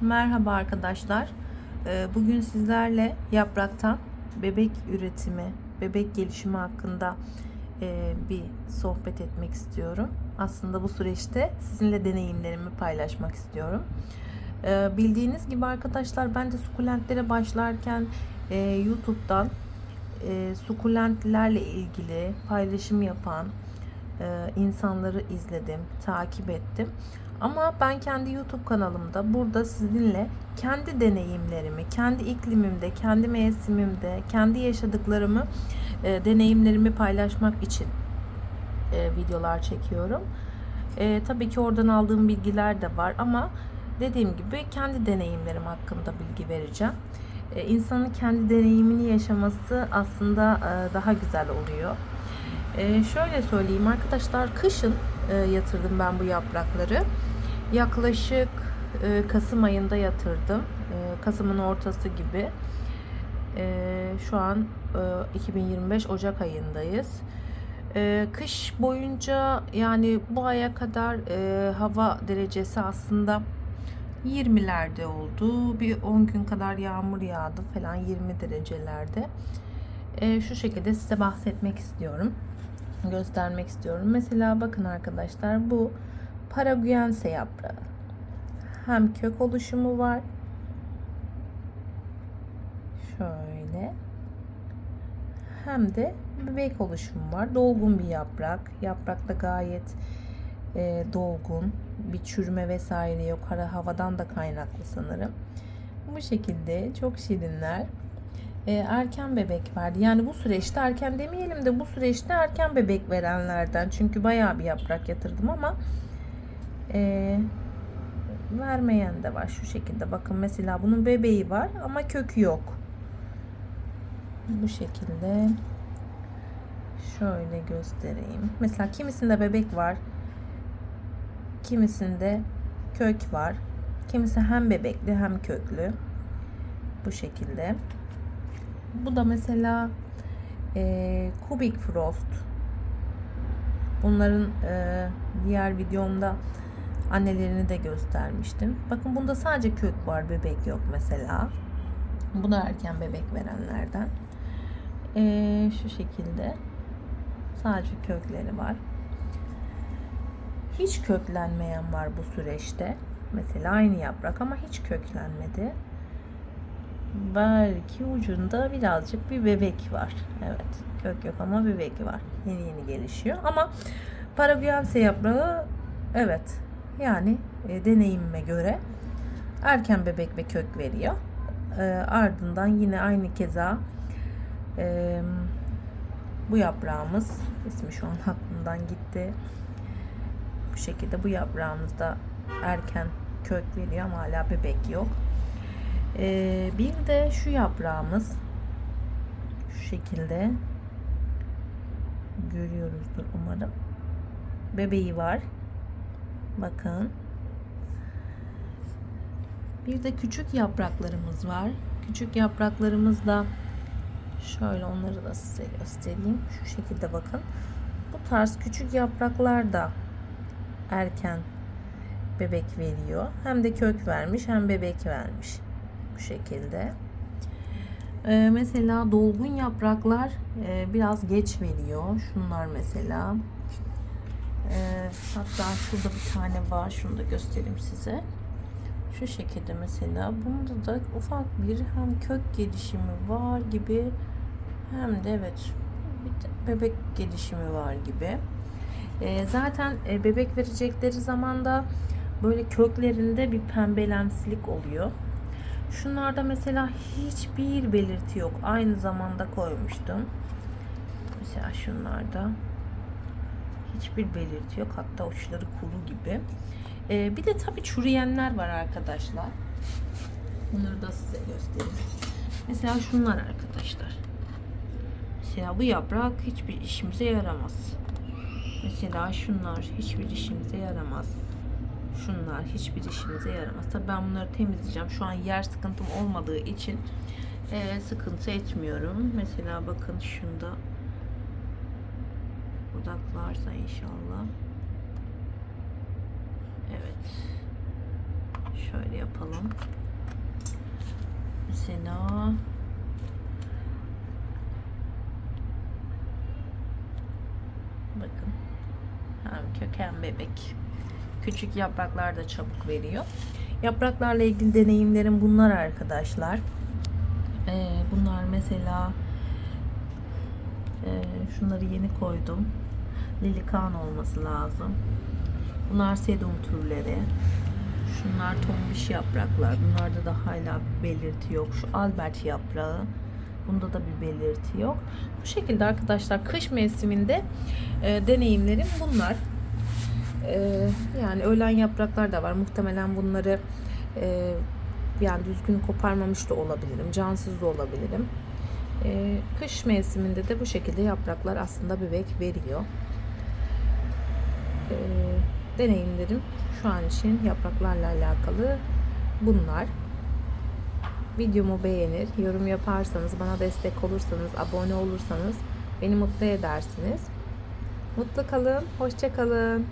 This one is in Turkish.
Merhaba arkadaşlar. Ee, Bugün sizlerle yapraktan bebek üretimi, bebek gelişimi hakkında e, bir sohbet etmek istiyorum. Aslında bu süreçte sizinle deneyimlerimi paylaşmak istiyorum. Ee, Bildiğiniz gibi arkadaşlar ben de sukulentlere başlarken e, YouTube'dan e, sukulentlerle ilgili paylaşım yapan insanları izledim, takip ettim. Ama ben kendi YouTube kanalımda burada sizinle kendi deneyimlerimi, kendi iklimimde, kendi mevsimimde, kendi yaşadıklarımı, e, deneyimlerimi paylaşmak için e, videolar çekiyorum. E, tabii ki oradan aldığım bilgiler de var ama dediğim gibi kendi deneyimlerim hakkında bilgi vereceğim. E, insanın kendi deneyimini yaşaması aslında e, daha güzel oluyor. E, şöyle söyleyeyim arkadaşlar, kışın e, yatırdım ben bu yaprakları. Yaklaşık e, Kasım ayında yatırdım. E, Kasım'ın ortası gibi. E, şu an e, 2025 Ocak ayındayız. E, kış boyunca yani bu aya kadar e, hava derecesi aslında 20'lerde oldu. Bir 10 gün kadar yağmur yağdı falan 20 derecelerde. E, şu şekilde size bahsetmek istiyorum. Göstermek istiyorum. Mesela bakın arkadaşlar bu Paraguayense yaprağı. Hem kök oluşumu var. Şöyle. Hem de bebek oluşumu var. Dolgun bir yaprak. Yaprak da gayet e, dolgun. Bir çürüme vesaire yok. Hara havadan da kaynaklı sanırım. Bu şekilde çok şirinler. E, erken bebek verdi. Yani bu süreçte erken demeyelim de bu süreçte erken bebek verenlerden. Çünkü bayağı bir yaprak yatırdım ama e, vermeyen de var şu şekilde. Bakın mesela bunun bebeği var ama kökü yok. Bu şekilde şöyle göstereyim. Mesela kimisinde bebek var kimisinde kök var. Kimisi hem bebekli hem köklü. Bu şekilde. Bu da mesela e, Kubik Frost. Bunların e, diğer videomda annelerini de göstermiştim. Bakın bunda sadece kök var, bebek yok mesela. Bu da erken bebek verenlerden. Ee, şu şekilde sadece kökleri var. Hiç köklenmeyen var bu süreçte. Mesela aynı yaprak ama hiç köklenmedi. Belki ucunda birazcık bir bebek var. Evet, kök yok ama bebek var. Yeni yeni gelişiyor. Ama Paraguayense yaprağı evet yani e, deneyimime göre erken bebek ve kök veriyor. E, ardından yine aynı keza e, bu yaprağımız ismi şu an aklımdan gitti. Bu şekilde bu yaprağımız da erken kök veriyor ama hala bebek yok. E, bir de şu yaprağımız şu şekilde görüyoruzdur umarım. Bebeği var. Bakın. Bir de küçük yapraklarımız var. Küçük yapraklarımız da şöyle onları da size göstereyim. Şu şekilde bakın. Bu tarz küçük yapraklar da erken bebek veriyor. Hem de kök vermiş hem bebek vermiş. Bu şekilde. Ee, mesela dolgun yapraklar e, biraz geç veriyor. Şunlar mesela. Ee, hatta şurada bir tane var. Şunu da göstereyim size. Şu şekilde mesela. Bunda da ufak bir hem kök gelişimi var gibi hem de evet bir bebek gelişimi var gibi. Ee, zaten e, bebek verecekleri zaman da böyle köklerinde bir pembelemsilik oluyor. Şunlarda mesela hiçbir belirti yok. Aynı zamanda koymuştum. Mesela şunlarda hiçbir belirti yok. Hatta uçları kuru gibi. Ee, bir de tabii çürüyenler var arkadaşlar. Bunları da size göstereyim. Mesela şunlar arkadaşlar. Mesela bu yaprak hiçbir işimize yaramaz. Mesela şunlar hiçbir işimize yaramaz. Şunlar hiçbir işimize yaramaz. Tabii ben bunları temizleyeceğim. Şu an yer sıkıntım olmadığı için e, sıkıntı etmiyorum. Mesela bakın şunda budak varsa inşallah. Evet. Şöyle yapalım. Mesela bakın hem köken bebek küçük yapraklar da çabuk veriyor. Yapraklarla ilgili deneyimlerim bunlar arkadaşlar. Ee, bunlar mesela e, şunları yeni koydum. Lilikan olması lazım. Bunlar sedum türleri. Şunlar tombiş yapraklar. Bunlarda da hala bir belirti yok. Şu albert yaprağı. Bunda da bir belirti yok. Bu şekilde arkadaşlar kış mevsiminde e, deneyimlerim bunlar. E, yani ölen yapraklar da var. Muhtemelen bunları e, yani düzgün koparmamış da olabilirim. Cansız da olabilirim. E, kış mevsiminde de bu şekilde yapraklar aslında bebek veriyor. E, deneyimlerim şu an için yapraklarla alakalı bunlar. Videomu beğenir, yorum yaparsanız, bana destek olursanız, abone olursanız beni mutlu edersiniz. Mutlu kalın, hoşça kalın.